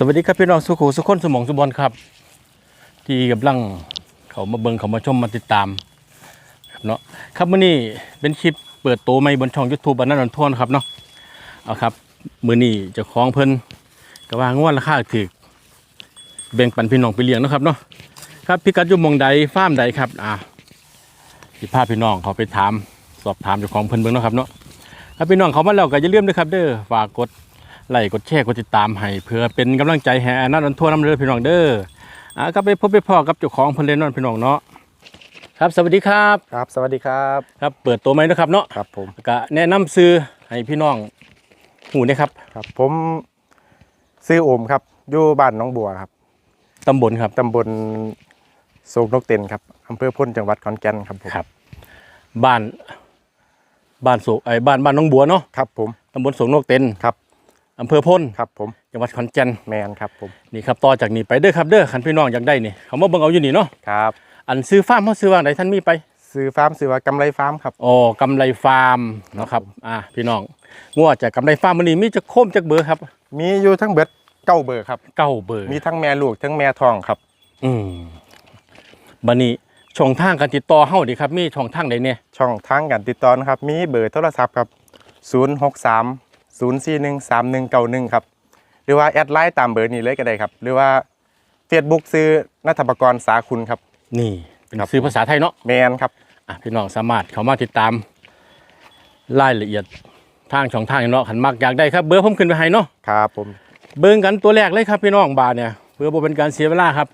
สวัสดีครับพี่น้องสุขุสุขคนสมองสุบอลครับ ที่กำลังเขามาเบิงเขามาชมมาติดตามครับเนาะครับมื้อนี้เป็นคลิปเปิดโตวใหม่บนช่อง YouTube บ้านนันนทวนครับเนาะเอาครับมื้อนี้จะคล้องเพิ่นก็ว่างวดราคาถูกแบ่งปันพี่น้องไปเลี้ยงนะครับเนาะครับพิกัดอยู่มองใดฟาร์มใดครับอ่าสิพาพี่น้องเขาไปถาม สอบถามเจ้าของเพิ่นเบิ่งเนาะครับเนาะถ้าพี่น้องเขามาแล้วก็อย่าลืมด้วยครับ เด้อฝากกด ไลค์กดแชร์กดติดตามให้เพื่อเป็นกำลังใจให้อานันทั่วน้ำเลือพี่น้องเด้ออ่าก็ไปพบไปพ่อกับเจ้าของเพิ่นเลยเนอนพี่น้องเนาะครับสวัสดีครับครับ สวัสดีครับครับ เปิดตัวไหมนะครับเนาะครับผมก็แนะนำซื้อให้พี่น้องหูนะครับครับ ผมซื้อโอมครับอยู่บ้านหน้องบัวครับตำบลครับตำบลโศกนกเต็นครับอำเภอพ้นจังหวัดขอนแก่นครับผมครับ บ้านบ้านโศกไอ้บ้านบ้านน้องบัวเนาะครับผมตำบลโสงโนกเต็นครับ อำเภอพ้นครับผมจังหวัดขอนแก่นแมนครับผมนี่ครับต่อจากนี้ไปเด้อครับเด้อคันพี่น้องอยากได้นี่เขามาเบิ่งเอาอยู่นี่เนาะครับอันซื้อฟาร์มเขาซื้อว่างไหนท่านมีไปซื้อฟาร์มซื้อว่ากำไรฟาร์มครับอ๋อกำไรฟาร์มเนาะครับอ่าพี่น้องงัวจากกำไรฟาร์มมันนี้มีจะโค้มจากเบอร์ครับ มีอยู่ทั้งเบิดเก้าเบอร์ครับเก้าเบอร์มีทั้งแม่ลูกทั้งแม่ทองครับ อืมบันนี้ช่องทางการติดต่อเฮาดีครับ มีช่องทางใดเนี่ยช่องทางการติดต่อนะครับ มีเบอร์โทรศัพท์ครับ 063 041 3191ครับหรือว่าแอดไลน์ตามเบอร์นี้เลยก็ได้ครับ หรือว่า Facebook ซื้อนัทปกรสาคุณครับ นี่เป็นครับสื่อภาษาไทยเนาะแมนครับอะพี่น้องสามารถเข้ามาติดตามรายละเอียดทางช่องทางเนาะขันมักอยากได้ครับ เบอร์ผมขึ้นไปให้เนาะครับผมเบิ่งกันตัวแรกเลยครับพี่น้องบาทเนี่ยเพื่อบ่เป็นการเสียเวลาครับ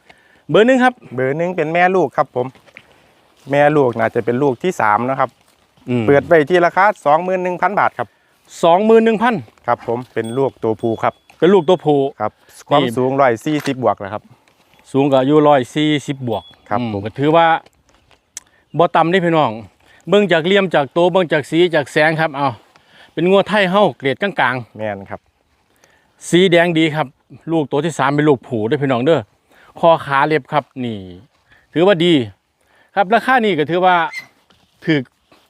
เบอร์หนึ่งครับ เบอร์หนึ่งเป็นแม่ลูกครับผม แม่ลูกน่าจะเป็นลูกที่สามนะครับอืมเปิดไปที่ราคา21,000บาทครับ สองหมื่นหนึ่งพันครับผมเป็นลูกตัวผู้ครับเป็นลูกตัวผู้ครับความนี่สูงร้อยสี่สิบบวกนะครับ สูงก็อายุร้อยสี่สิบบวกครับอืมผมก็ถือว่าบ่ต่ำนี่พี่น้อง เบิ่งจากเหลี่ยมจากโตวเบิ่งจากสีจากแสงครับเอาเป็นงัวไทยเฮาเกรดกลางแม่นครับๆสีแดงดีครับ ลูกตัวที่สามเป็นลูกผูด้วยพี่น้องเด้อคอขาเล็บครับนี่ ถือว่าดี ครับราคานี่ก็ถือว่าถูก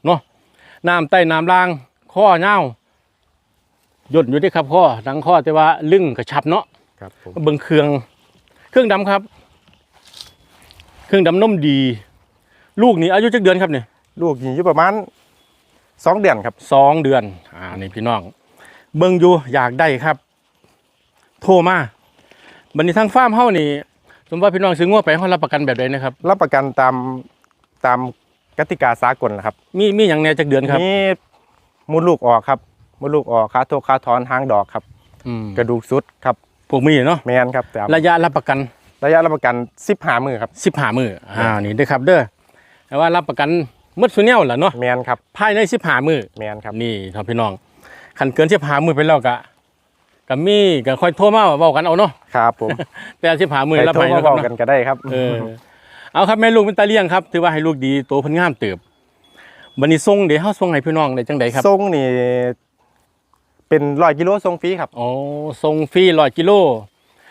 เนาะน้ำใต้น้ำล่างข้อเน่า ย่นอยู่ที่ครับข้อทั้งข้อแต่ว่าลึงกระชับเนาะครับผมเบิ่งเครื่อง เครื่องดำครับ เครื่องดำนมดี ลูกนี่อายุจักเดือนครับเนี่ยลูกอยู่ประมาณสองเดือนครับสองเดือน อ่านี่พี่น้อง เบิ่งอยู่อยากได้ครับ โทรมาบันนี้ทางฟาร์มเฮานี่สมมติว่าพี่น้องซื้องัวไปเฮารับประกันแบบใดนะครับ รับประกันตามตามกติกาสากลนะครับ มีมีอย่างแหน่จักเดือนครับมีมดลูกออกครับ มดลูกออกขาโทขาถอนหางดอกครับ อืมกระดูกสุดครับพวกมีเนาะแมนครับแต่ระยะรับประกันระยะรับประกันสิบหามือครับ15มื้ออ่านี่เด้อครับ เด้อแต่ว่ารับประกันหมดซุแนวล่ะเนาะแมนครับภายใน15มื้อแมนครับนี่ครับพี่น้องคันเกินสิบหามือไปแล้วกะกับมีก็ค่อยโทรมาเว้ากันเอาเนาะครับผมแต่สิบหามือไปแล้วโทไปรมานะคบรัอบกกันก็ได้ครับ เออเอาครับแม่ลูกเป็นตาเลี้ยงครับ ถือว่าให้ลูกดีโตเพิ่นงามเติบบัดนี้ส่งเดี๋ยวเฮาส่งให้พี่น้องได้จังไดครับ ทรงนี่ เป็นร้อยกิโลทรงฟรีครับ อ๋อส่งฟรี100กิโล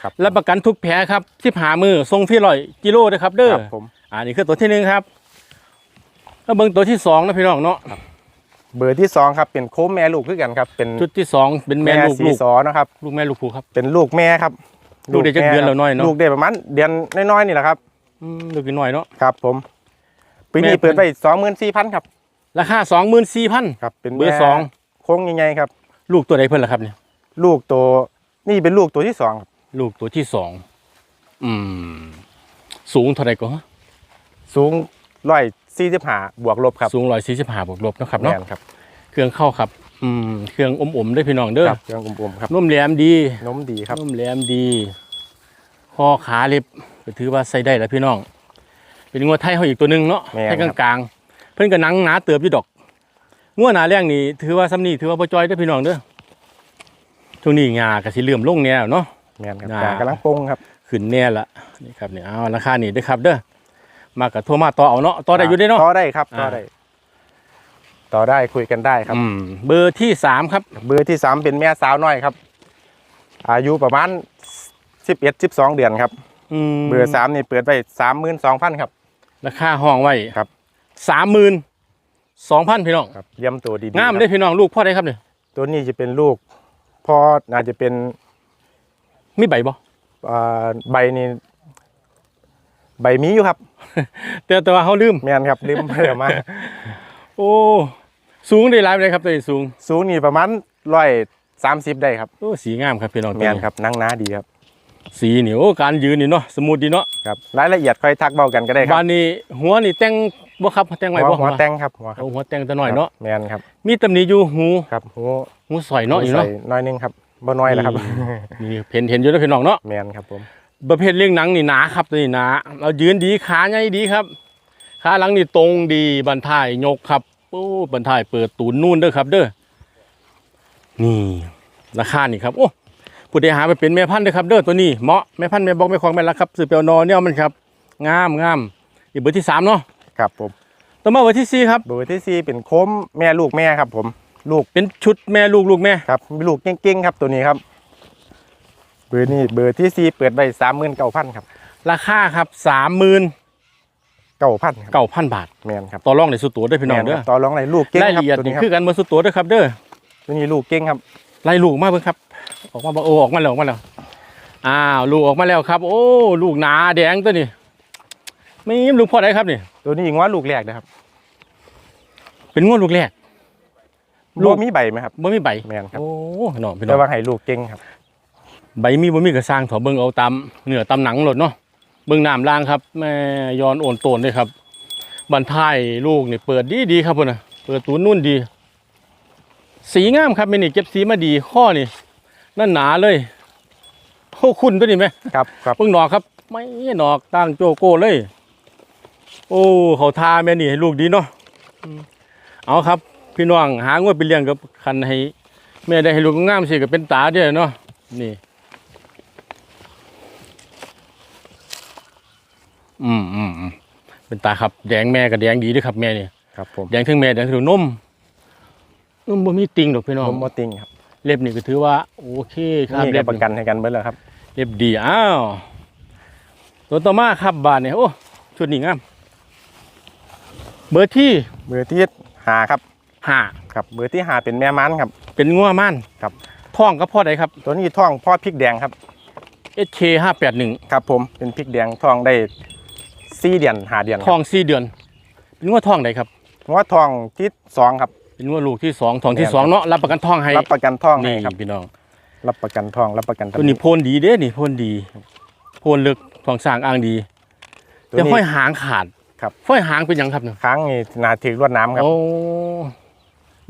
ครับรับประกันทุกแผลครับ15มือส่งฟรี100กิโลเด้อครับ เด้อครับผม อ่านี่คือตัวที่หนึ่งครับแล้วเบิ่งตัวที่สองนะพี่น้องเนาะเบอร์ที่สองครับเป็นโค้มแม่ลูกคือกันครับ เป็นชุดที่สองเป็นแม่ลูกสีลูกสอนะครับ ลูกแม่ลูกผู้ครับ เป็นลูกแม่ครับลูกได้จักเดือนแล้วน้อยเนอะลูกได้ประมาณเดือนน้อยๆนี่แหละครับอืมลูกน้อยเนาะครับผมปีนี้แม่เปิดไปสองหมื่นสี่พันครับ ราคา24,000ครับเป็นเบอร์แม่สองโค้งยังไงครับ ลูกตัวใดเพิ่นล่ะครับเนี่ยลูกตัวนี่เป็นลูกตัวที่สองครับลูกตัวที่สองอืม สูงเท่าไหร่ก็สูงร้อยสี่สิบห้าบวกลบครับสูงร้อยสี่สิบห้าบวกลบเนาะครับเนาะแม่นครับเครื่องเข้าครับ อืมเครื่องอมๆด้วยพี่น้องเด้อครับเครื่องกลมๆครับนุ่มแหลมดี นมดีครับ นุ่มแหลมดีคอขาเล็บก็ถือว่าใส่ได้แล้วพี่น้อง เป็นงวดไทยเขาอีกตัวหนึ่งเนาะแม่นไทยครับกลางๆ เพิ่นก็หนังหนาเติบอยู่ดอก งวดหนาแรงนี่ถือว่าซ้ำนี่ถือว่าบ่จอยเด้อพี่น้องเด้อช่วงนี้งาก็สิเหลื่อมลงแนวเนาะ แม่นครับอ่ากำลังปงครับ ขึ้นแน่ละนี่ครับเนี่ยเอาราคานี่เด้อครับเด้อมากับโทรมาต่อเอาเนาะต่อได้อยู่เด้อเนาะ ต่อได้ครับ อ่า ต่อได้ ต่อได้คุยกันได้ครับ อืมเบอร์ที่สามครับ เบอร์ที่สามเป็นแม่สาวน้อยครับ อายุประมาณสิบเอ็ดสิบสองเดือนครับ อืมเบอร์สามนี่เปิดไปสามหมื่นสองพันครับ ราคาห้องไว้ครับ สามหมื่น สองพันพี่น้องครับเยี่ยมตัวดีๆงามครับได้อพี่น้องลูกพ่อได้ครับเนี่ยตัวนี้จะเป็นลูกพ่อน่าจะเป็นมีใบบ่อ่าใบนี่ใบมีอยู่ครับ แต่แต่ว่าเขาลืม แมนครับลืมเพิ่มมา โอ้สูงได้หลายไปเลยครับตัวนี้สูงสูงนี่ประมาณร้อยสามสิบได้ครับโอ้สีงามครับพี่น้องแมนครับนั่งหน้าดีครับสีนี่โอ้การยืนนี่เนาะสมูทดีเนาะครับ รายละเอียดค่อยทักเบากันก็ได้ครับบ้านนี้หัวนี่แต่ง บ่ครับแต่งไว้หับ่วหัวแต่งครับหัวครับเอาหัวแต่งแต่น้อยเนาะแมนครับ มีตำหนิอยู่หูครับหัวหูสอยเนาะอยู่เนาะใส่น้อยนึงครับบ่น้อยแล้วครับนี่เห็นเห็นอยู่แล้วพี่น้องเนาะแมนครับผมประเภทเลี้ยงหนังนี่หนาครับตัวนี้หนาเรายืนดีขาใหญ่ดีครับขาหลังนี่ตรงดีบันทายยกครับโอ้บันทายเปิดตูนนู่นเด้อครับ เด้อนี่ราคานี่ครับโอ้ผู้ใดหาไปเป็นแม่พันธุ์เด้อครับเด้อตัวนี้เหมาะแม่พันธุ์แม่บอกแม่คลองแม่ละครับสืบเปียวนอเนี่ยมันครับงามงามอีกเบอร์ที่สามเนาะ ครับผมต่อมาเบอร์ที่สี่ครับเบอร์ที่สี่เป็นโคมแม่ลูกแม่ครับ ผมลูกเป็นชุดแม่ลูกลูกแม่ครับมีลูกเก่งๆครับตัวนี้ครับ เบอร์นี้เบอร์ที่สี่เปิดไปสามหมื่นเก้าพันครับ ราคาครับสามหมื่นเก้าพันครับเก้าพันบาทแมนครับต่อรองในสุดตัวเด้อพี่น้องแม่เด้อครับต่อรองไหนลูกเก่งรายครัละเอียดตัวนี่นี้คคืรับอกันเบอร์สุดตัวเด้อครับ เด้อตัวนี้ลูกเก่งครับไล่ลูกมาเบิ่งครับ ออกมาบ่โอ้ออกมาแล้วออกมาแล้วอ้าวลูกออกมาแล้วครับ โอ้ ลูกหนาแดงตัวนี้ไม่ลูกพ่อใดครับนี่ ตัวนี้ยิงว่าลูกแรกนะครับ เป็นงวดลูกแรกลูลูกกมีใบไหมครับบ่มีใบแมนครับโอ้พี่น้องพี่น้แต่องว่าให้ลูกเก่งครับ ใบมีบ่มีก็สร้างเถอเบิ่งเอาตามเนื้อตามหนังโลดเนาะเบิ่งน้ำล่างครับแม่ย้อนโอนโตนเลยครับบันท้ายลูกนี่เปิดดีดีๆครับพุ่นน่ะเปิดตูนนุ่นดี สีงามครับแม่นี่เก็บสีมาดีข้อนี่นั่นหนาเลยโอ้คุณตัวนี้ไหมครับครับเพิ่งหนอกครับ ไม่หนอกตั้งโจโก้เลย โอ้เขาทาแม่นี่ให้ลูกดีเนาะอืมเอาครับ พี่น้องหางวดไปเลี้ยงกับคันให้แม่ได้ให้ลูกงามสิก็เป็นตาเด้อเนาะนี่อืมอืมอืมเป็นตาครับแดงแม่กับแดงดีเด้วยครับแม่นี่ครับผมแดงทั้งแม่แดงทั้งนมนมบ่มีติงดอกพี่น้องผมโมติงครับเล็บนี่ก็ถือว่าโอเคครับนี่เล็กับบประกันให้กันเบิดแล้วครับเรียบดีอ้าวตัวต่อมาครับบาทเนี่ยโอ้ชุดนี้งาม เบอร์ที่เบอร์ที่หาครับห้าครับเบอร์ที่หาเป็นแม่มันครับ เป็นงัวม่านครับท่องกับพ่อใดครับ ตัวนี้ท่องพ่อพริกแดงครับ SK ห้าแปดหนึ่งครับผมเป็นพริกแดงท่องได้สี่เดือนหาเดือนคท่รัอบงสี่เดือน เป็นงัวท่องใดครับว่าท่องที่สองครับเป็นงัวลูกที่สองท่องที่แม่นสองเนาะรับประกันท่องให้รับประกันท่องให้นี่ครับพี่น้องรับประกันท่องรับประกันตัวนี้โพนดีเด้นี่โพนดีโพนลึกท่องสร้างอ้างดีตัวแต่ห้อนี้ยหางขาด ครับห้อยหางเป็นหยังครับเนี่ยค้างนี่นาถือรวดน้ำครับ โอ้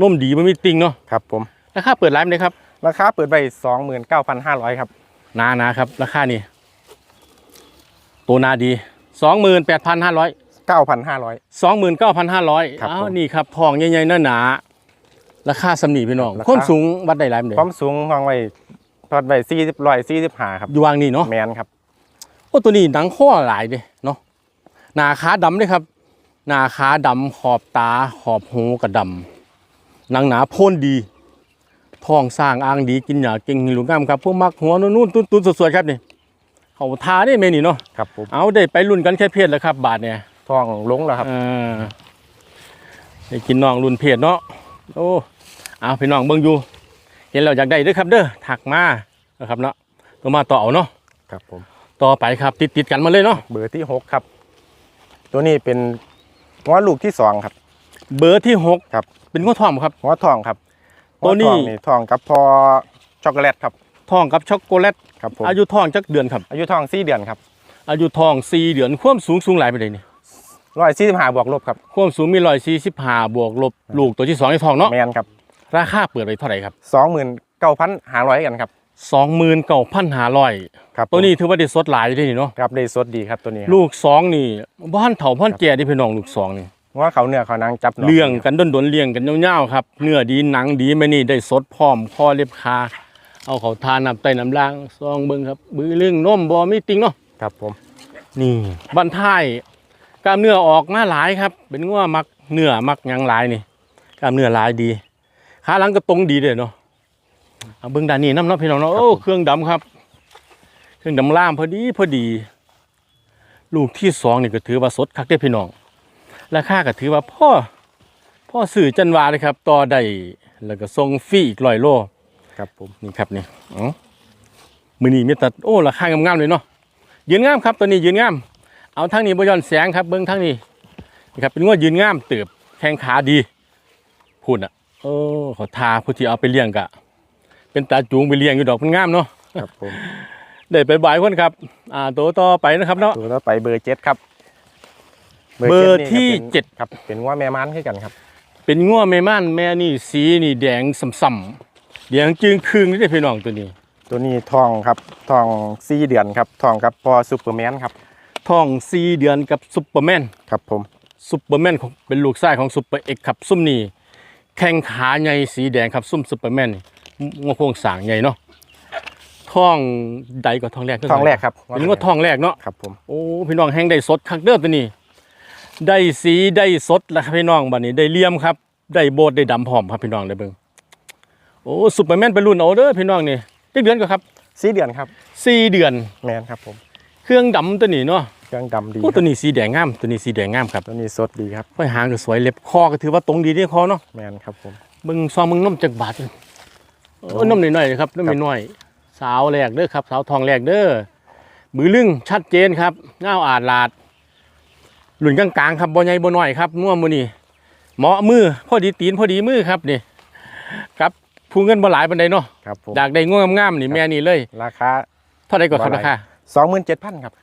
นมดีไม่มีติงเนาะครับผม ราคาเปิดร้านเลยครับราคาเปิดไปสองหมื่นเก้าพันห้าร้อยครับ นานะครับ ราคานี่ตัวนาดีสองหมื่นแปดพันห้าร้อยเก้าพันห้าร้อยสองหมื่นเก้าพันห้าร้อยครับอ้าวผมนี่ครับทองใหญ่ๆหนาๆราคาสำนีพี่น้องราคาคนสูงวัดได้หลายมันเด้ความสูงวางไว้ทอดไว้สี่สิบร้อยสี่สิบห้าครับ อยู่วางนี่เนาะแมนครับ โอ้ตัวนี้หนังข้อหลายเด้เนาะ หนาขาดำเลยครับ หนาขาดำขอบตาขอบหูกระดำหนังหนาโพ่นดีทองสร้างอ่างดีกินหยาเก่งหลุงงามครับพวกมักหัวนุ่นๆตุ้นๆสวยๆครับนี่เขาทาได้เมนี่เนาะครับผมเอาได้ไปรุ่นกันแค่เพศแล้วครับ บาทเนี่ยท่องลงแล้วครับอ่าได้กินน้องรุ่นเพศเนาะโอ้เอาพี่น้องเบิ่งอยู่ เห็นเราอยากได้เด้วยครับ เด้อถักมานะครับเนาะตัวมาต่อเอาเนาะครับผมต่อไปครับติดติดๆกันมาเลยเนาะเบอร์ที่หกครับ ตัวนี้เป็นหัวลูกที่สองครับ เบอร์ที่หกครับ เป็นข้อทองครับ หัวทองครับตัวนี้หัทองทองกับพอช็อกโกแลตครับทองกับช็อกโกแลตครับผมอายุทองจักเดือนครับ อายุทองสี่เดือนครับอายุทองสี่เดือนความสูงสูงหลายไปเลยนี่ร้อยสี่สิบห้าบวกลบครับความสูงมีร้อยสี่สิบห้าบวกลบลูกตัวที่สองในทองเนาะแมนครับราคาเปิดไปเท่าไหร่ครับสองหมื่นเก้าพันห้าร้อยกันครับ สองหมื่นเก้าพันห้าร้อยครับตัวนี้ถือว่าได้สดหลายอยู่ที่นี่เนาะครับได้สดดีครับตัวนี้ลูกสองนี่บ้านเถาพ่อนแก่ที่พี่น้องลูกสองนี่ว่าเขาเนื้อเขานางจับหนกเลี้ยงกันด้นดนๆเลี้ยงกันยาวๆครับเนื้อดีหนังดีไม่นี่ได้สดพร้อมข้อเล็บคาเอาเขาทานน้ำไตน้ำล่างซองเบิ้งครับบือเรื่องนมบอมีติงเนาะครับผมนี่บันท้ายกล้ามเนื้อออกมาหลายครับ เป็นงัวมักเนื้อมักหยังหลายนี่กล้ามเนื้อหลายดีขาหลังก็ตรงดีเลยเนาะ เอาเบิ้งด้านนี้น้ำเนาะพี่น้องเนาะโอ้เครื่องดำครับ เครื่องดำล่ามพอดีพอดี ลูกที่สองนี่ก็ถือว่าสดคักเด้อพี่น้องราคาก็ถือว่าพ่อพ่อสื่อจันวาเลยครับ ต่อได้แล้วก็ส่งฟรีอีกร้อยโลครับผมนี่ครับนี่เอ๋อมือนี้มีแต่โอ้ราคางามๆเลยเนาะยืนงามครับตัวนี้ยืนงาม เอาทางนี้บ่ย้อนแสงครับ เบิ้งทางนี้นี่ครับเป็นงวดยืนงามเติบแข้งขาดีพูดอะโอ้เขาทาผู้ที่เอาไปเลี้ยงกะ เป็นตาจูงไปเลี้ยงอยู่ดอกมันงามเนาะครับผมได้ไปบ่ายคนครับ อ่าตัวต่อไปนะครับเนาะตัวต่อไปเบอร์เจ็ดครับ เบอร์จ็นี่ที่ก็ป็นเจ็ดครับ เป็นว่าแม่ม้านคือกันครับ เป็นงัวแม่ม่านแม่นี่สีนี่แดงส่ำๆแดงจึงครึ่งนี่ได้อพี่น้องตัวนี้ ตัวนี้ทองครับทองสี่เดือนครับทองครับพอซูเปอร์แมนครับท้องสี่เดือนกับซุปเปอร์แมนครับผมซุปเปอร์แมนของเป็นลูกชายของซุปเปอร์เอ็กซ์ครับซุ่มนี่แข้งขาใหญ่สีแดงครับซุ่มซุปเปอร์แมนนี่ งวโครงสร้างใหญ่เนาะท้องใดก็ท้องแรกทองแรกครับเป็นงวท้องแรกเนาะครับผมโอ้พี่น้องแห้งได้สดคักเด้อตัวนี้ ได้สีได้สดแล้วครับพี่น้องบัดนี้ได้เลี่ยมครับได้โบดได้ดำพร้อมครับพี่น้องได้เบิ่งโอ้ซุปเปอร์แมนเป็นรุ่นเอาเด้อพี่น้องนี่จักเดือนก็ครับสี่เดือนครับสี่เดือนแมนครับผม เครื่องดำตัวนี้เนาะเครื่องดำดีโอ้คตัรับวนี้สีแดงงามตัวนี้สีแดงงามครับตัวนี้สดดีครับค่อยหางก็สวยเล็บคอก็ถือว่าตรงดีที่คอเนาะแมนครับผมเบิ่งซองมึงนมจากบาท โอ้นมหน่อยๆครับนมน้อยๆสาวแรกเด้อครับสาวทองแรกเด้อมือลึงชัดเจนครับเงาอาดลาด หลุนกลางๆครับบ่ใหญ่บ่น้อยครับนัวมือนี่เหมาะมือพอดีตีนพอดีมือครับนี่ครับผู้เงินบ่หลายปานใดเนาะครับผมอยากได้งวงามๆนี่แม่นี่เลย ราคาเท่าใดก็ครับบ่หลายราคาสองหมื่นเจ็ดพันครับ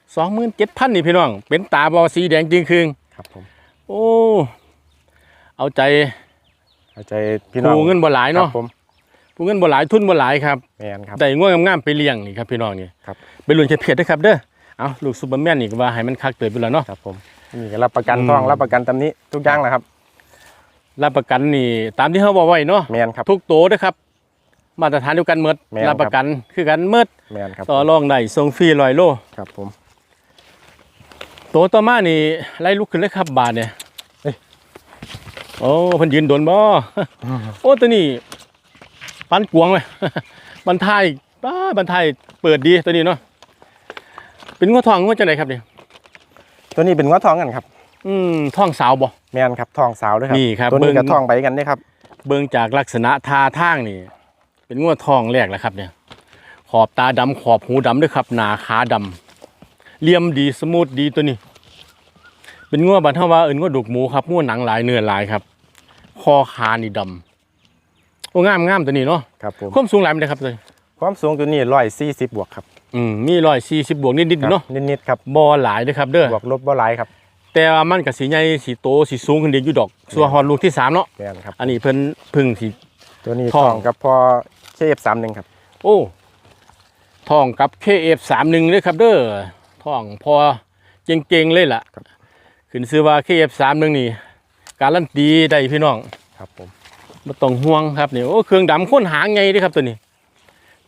27,000นี่พี่น้อง เป็นตาบอสีแดงจริงคืงครับผมโอ้เอาใจเอาใจพี่น้องผู้เงินบ่หลายครัเนาะบผมผู้ เงินบ่หลายทุนบ่หลายครับแมนครับได้งวงงามๆไปเลี้ยงนี่ครับพี่น้องนี่ครับเป็นรุ่นเผ็ดๆด้วยครับเด้อเอาลูกซูเปอร์แมนนี่ก็ว่าให้มันคักเติบไปแล้วเนาะครับผมนี่ก็รับประกันอืมทองรับประกันตำนี้ทุกอย่างแหละครับ รับประกันนี่ตามที่เขาบอกไว้เนาะแมนครับทุกโตเด้อครับ มาตรฐานเดียวกันหมดแม่นครับรับประกันคือกันหมดแมนครับต่อรองได้ส่งฟรีร้อยโลครับผมโตต่อมานี่ไล่ลุกขึ้นเลยครับบาทเนี่ยเอ้ยโอ้เพันยืนโดนบ่โอ้ตัวนี้ ปันกวงเลยบันทายป้าบันทายเปิดดีตัวนี้เนาะเป็นงวดทองงวดจังไดครับเนี่ยตัวนี้เป็นง้อทองกันครับ อืมทองสาวบ่แมนครับทองสาวด้วยครับนี่ครับตัวนี้เบิ่งกับทองไปกันด้วยครับ เบิ่งจากลักษณะท่าทางนี่ เป็นงวดทองแรกแล้วครับ เนี่ย ขอบตาดำขอบหูดำด้วยครับ หนาขาดำเหลี่ยมดีสมูทดีตัวนี้ เป็นงวดบันเทาว่าเอินงวดดุกหมูครับงวดหนังหลายเนื้อหลายครับ คอขานี่ดำ โอ้งามงามตัวนี้เนาะครับผมความสูงหลายมันเลยครับเลยความสูงตัวนี้ร้อยสี่สิบบวกครับอืมมีร้อยสี่สิบบวกนิดๆอยู่เนาะครับนิดๆครับบอหลายเด้วยครับเด้อบวกลบบ่หลายครับ แต่ว่ามันกับสีใหญ่สีโตสีสูงขึ้นเดียวอยู่ดอกส่วนฮอดลูกที่สามเนาะแมนครับอันนี้เพิ่นพึ่งสีตัวนี้ททององกับพอเคฟสามหนึ่งครับ โอ้ท่องกับ KF31 เลยครับ เด้อท่องพอเก่งๆเลยล่ะครับขึ้นซื้อว่า KF31 นี่การันตีได้พี่น้องครับผม บ่ต้องห่วงครับนี่โอ้เครื่องดำค้นหางไงเด้อครับตัวนี้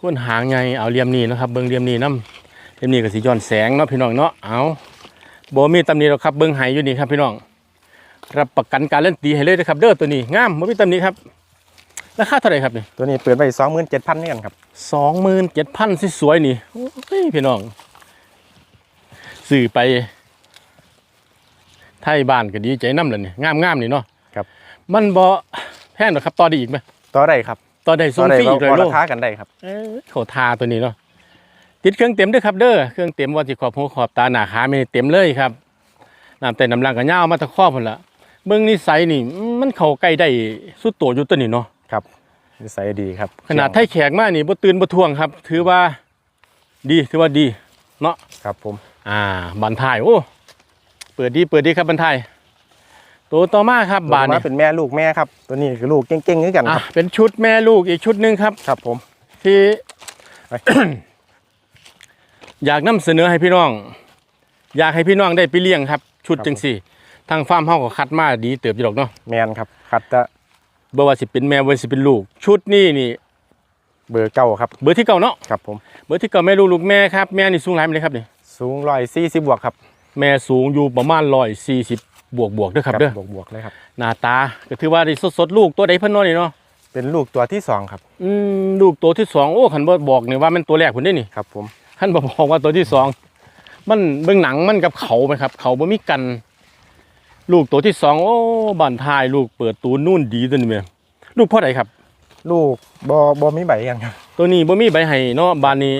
ค้นหางไงเอาเหลี่ยมนี้นะครับ เบิ่งเหลี่ยมนี้นํเหลี่ยมนี้ก็สิย้อนแสงเนาะพี่น้องเนาะเอาบ่มีตำหนิหรอกครับเบิ่งให้อยู่นี่ครับพี่น้องรับประกันการันตีให้เลยนะครับ เด้อตัวนี้งามบ่มีตำหนิครับราคาเท่าไหร่ครับนี่ตัวนี้เปิดไปสองหมื่นเจ็ดพันนี่กันครับสองหมื่นเจ็ดพันสวยๆนี่โอ้ยพี่น้องสื่อไปไทยบ้านก็ดีใจน้ำเลยนี่งามงามๆนี่เนาะครับ มันบ่แพ งหรอกครับต่อได้อีกไหมต่อได้ครับต่อได้ส่ต่องได้ฟรีอีกเลยว่าโลราคากันได้ครับเอ้ยเขาทาตัวนี้เนาะติดเครื่องเต็มด้วยครับเด้อเครื่องเต็มว่าสิขอบหัวขอบตาหน้าขาไม่เต็มเลยครับน้ำแต่น้ำลังก็ย่าวมาตะครอบพุ่นละเบิ่งนิสัยนี่มันเข้าใกล้ได้สุดโตัวอยู่ตัวนี้เนาะครับนิสัยดีครับ ขนาดไทยแขกมานี่บ่ตื่นบ่ทวงครับ ถือว่าดีถือว่าดีเนาะครับผม อ่าบันทายโอ้เปิดดีเปิดดีครับบันทาย ตัวต่อมาครับบานมาเนี่ยเป็นแม่ลูกแม่ครับ ตัวนี้คือลูกเก่งๆด้วยกันอะครับเป็นชุดแม่ลูกอีกชุดหนึ่งครับครับ ผมที่ไปอยากนำเสนอให้พี่น้อง อยากให้พี่น้องได้ไปเลี้ยงครับ ชุดครับจังสี่ ทางฟาร์มเฮาก็คัดมาดีเติบอยู่ดอกเนาะแมนครับขัดจะบ่ว่าสิเป็นแม่บ่ว่าสิเป็นลูก ชุดนี้นี่ เบอร์เก้าครับ เบอร์ที่เก่าเนาะครับผมเบอร์ที่เก่าแม่ลูกลูกแม่ครับแม่นี่สูงหลายมั้ยครับนี่สูงร้อยสี่สิบบวกครับ แม่สูงอยู่ประมาณ140บ วกบวกๆเด้อครับเด้อบวกบวกๆเลยครับหน้าตาก็ถือว่าได้สดๆลูกตัวใดเพิ่นเนาะนี่เนาะเป็นลูกตัวที่สองครับ อืมลูกตัวที่สองโอ้ขันบ่บอกนี่ว่ามันตัวแรกคนได้นี่ครับ ผมขันบ่บอกว่าตัวที่สองมันเบื้องหนังมันกับเขาไหมครับ เขาบ่มีกัน ลูกตัวที่สองโอ้บ้านทายลูกเปิดตูนนู่นดีตัวนี้แม่ลูกพ่อใดครับ ลูกบอบอมีใบกันครับตัวนี้บ่มีใบให้เนาะบ้านนี้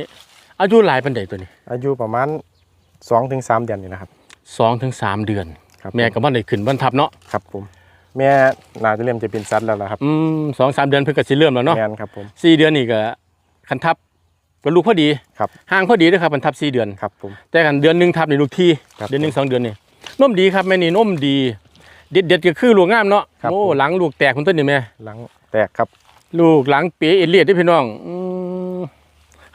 อายุหลายปันใดตัวนี้ อายุประมาณ2-3ถึงเดือนนี่นะครับสองถึงสามเดือน ครับแม่กับวันได้ขึ้นวันทับเนาะครับผมแม่น่าจะเริ่มจะเป็นสัตว์แล้วล่ะครับอืมสองสามเดือนเพิ่งก็สิเริ่มแล้วเนาะแม่นครับผมสี่เดือนนี่ก็คันทับก็ลูกพอดีครับห่างพอดีเด้วยครับมันทับสี่เดือนครับผมแต่กันเดือนหนึ่งทับในลูกที่ครับเดือนหนึ่งสองเดือนนี่นมดีครับแม่นี่นมดีเด็ดเด็ดๆก็คือลูกงามเนาะครับโอ้ผมหลังลูกแตกคุณต้นนี่แม่หลังแตกครับ ลูกหลังเป๋เอเลียดที่พี่น้องอืม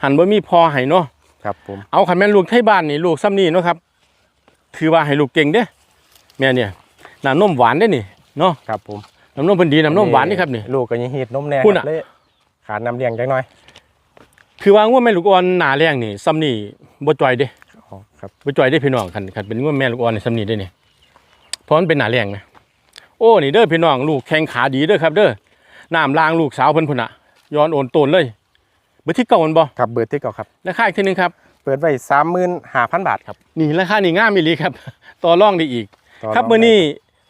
หันบ่มีพอให้เนาะครับผมเอาคันแม่นลูกไทบ้านนี่ลูกซ้ำนี่เนาะครับถือว่าให้ลูกเก่งเด้ แม่เนี่ยน้ำนมหวานเด้นี่เนาะครับผมน้ำนมเพิ่นดีน้ำนมหวานนี่ครับนี่ ลูกก็ยังฮีดนมแน่คุณครัอะบเลยขาดน้ำเลี้ยงจักหน่อยคือว่าง่วแม่ลูกอ่อนหนาแรงนี่ซ้ำนี่บ่จ่อยเด้อ๋อครับบ่จ่อยได้พี่น้องคันคันเป็นง่วแม่ลูกอ่อนนี่ซ้ำนี่ได้นี่เพราะมันเป็นหนาแรงนะโอ้นี่เด้อพี่น้องลูกแข้งขาดีเด้อครับ เด้อน้ำล้างลูกสาวเพิ่นพุ่นน่ะย้อนโอนโตนเลยเบอร์ที่เก่ามันบ่ครับเบอร์ที่เก่าครับ ราคาอีกทีหนึงครับ เปิดไว้สามหมื่นห้าพันบาทครับ นี่ราคานี่งามอีหลีครับ ต่อรองได้อีกต่ ครับงมื้อนี้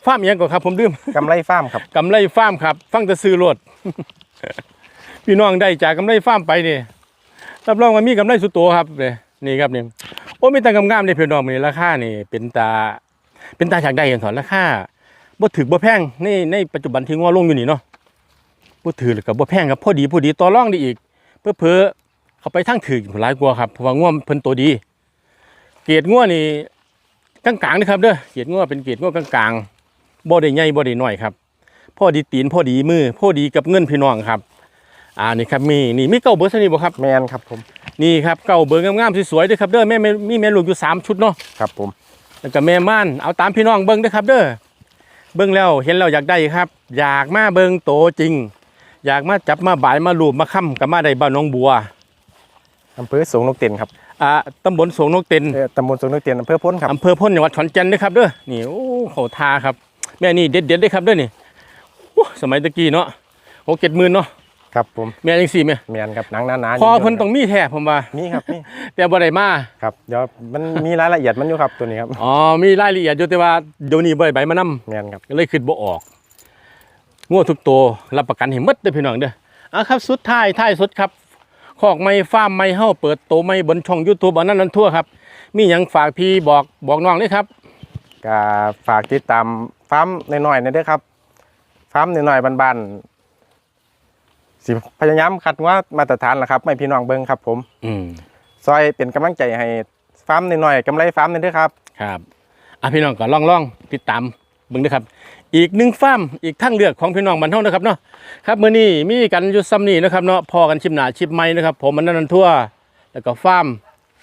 ฟาร์มอิหยังก่อนครับ ผมลืมกำไรฟาร์มครับกำไรฟาร์มครับ ฟังแต่ซื้อรถพี่น้องได้จากกำไรฟาร์มไปนี่รับรองว่ามีกำไรสุดโตครับเลยนี่ครับนี่โอ้มีแต่งามๆเลยพี่น้องนี่ราคานี่ เป็นตา เป็นตาจากได้เห็นถอนราคาบ่ถือบ่แพงในในปัจจุบันที่งัวลงอยู่นี่เนาะบ่ถือแล้วก็บ่แพงครับพอดีพอดีต่อรองได้อีก เพื่อเพื่อๆเขาไปทั้งถือหลายกว่าครับเพราะว่างัวเพิ่นตัวดี เกรดงัวนี่ กลางๆนะครับเด้อเกรดงัวเป็นเกรดงัวกลางๆบ่ได้ใหญ่บ่ได้น้อยครับพอดีตีนพอดีมือพอดีกับเงินพี่น้องครับอ่านี่ครับมีนี่มีเก้าเบอร์สนี่บ่ครับแมนครับผมนี่ครับเก้าเบอร์งามๆสวยๆเด้อครับเด้อแม่แม่มีแม่ลูกอยู่สามชุดเนาะครับผมแล้วก็แม่ม่านเอาตามพี่น้องเบิ่งเด้อครับ เด้อเบิ่งแล้วเห็นแล้วอยากได้ครับ อยากมาเบิ่งโตจริง อยากมาจับมาบ่ายมาลูบมาค่ำกับมาได้บ้านน้องบัวอำเภอสงนกเต็นครับ อ่าตำบลโสงนกเต็นเอ่อตำบลสงนกเต็นอำเภอพ้นครับอำเภอพ้นจังหวัดขอนแก่นเด้อครับเด้อนี่โอ้เขาทาครับ แม่นี่เด็ดๆเด้อครับเด้อนี่โอ้สมัยตะกี้เนาะหกเจ็ดหมื่นเนาะครับผมแม่ยังสี่แม่แมนครับหนังหนาๆพอเพิ่นต้องมีแท้ผมว่ามีครับมีแต่บ่ได้มาครับเดี๋ยวมันมีรายละเอียดมันอยู่ครับตัวนี้ครับอ๋อมีรายละเอียดอยู่แต่ว่าเดี๋ยวนี้บ่ได้ใบมานำแมนครับก็เลยคิดบ่ออกงัวทุกตัวรับประกันให้หมดเด้อพี่น้องเด้ออะครับสุดท้ายท้ายสุดครับ คอกไม้ฟาร์มไม้เฮาเปิดโตไม้บนช่อง YouTube อันนั้นนั้นทั่วครับ มีหยังฝากพี่บอกบอกน้องเลยครับก็ฝากติดตามฟาร์มน้อยๆหนี่อยเด้อครับฟาร์มน้อยๆบ้านๆสิพยายามคัดว่ามาตรฐานล่ะครับ ไม่พี่น้องเบิ่งครับ ผม อืมซอยเป็นกำลังใจให้ฟาร์มน้อยๆกำไรฟาร์มนี่เด้อครับ ครับอะพี่น้องก็ลองลองติดตามเบิ่งเด้อครับ อีกหนึ่งฟาร์มอีกทางเลือกของพี่น้องบ้านเฮานะครับเนาะครับมื้อนี้มีกันอยู่ซ้ำนี้นะครับเนาะพอกันชิมหน้าชิมไม้นะครับ ผมอันนั้นนั้นทั่ว แล้วก็ฟาร์ม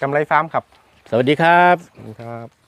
กำไรฟาร์มครับ สวัสดีครับขอบคุณครับ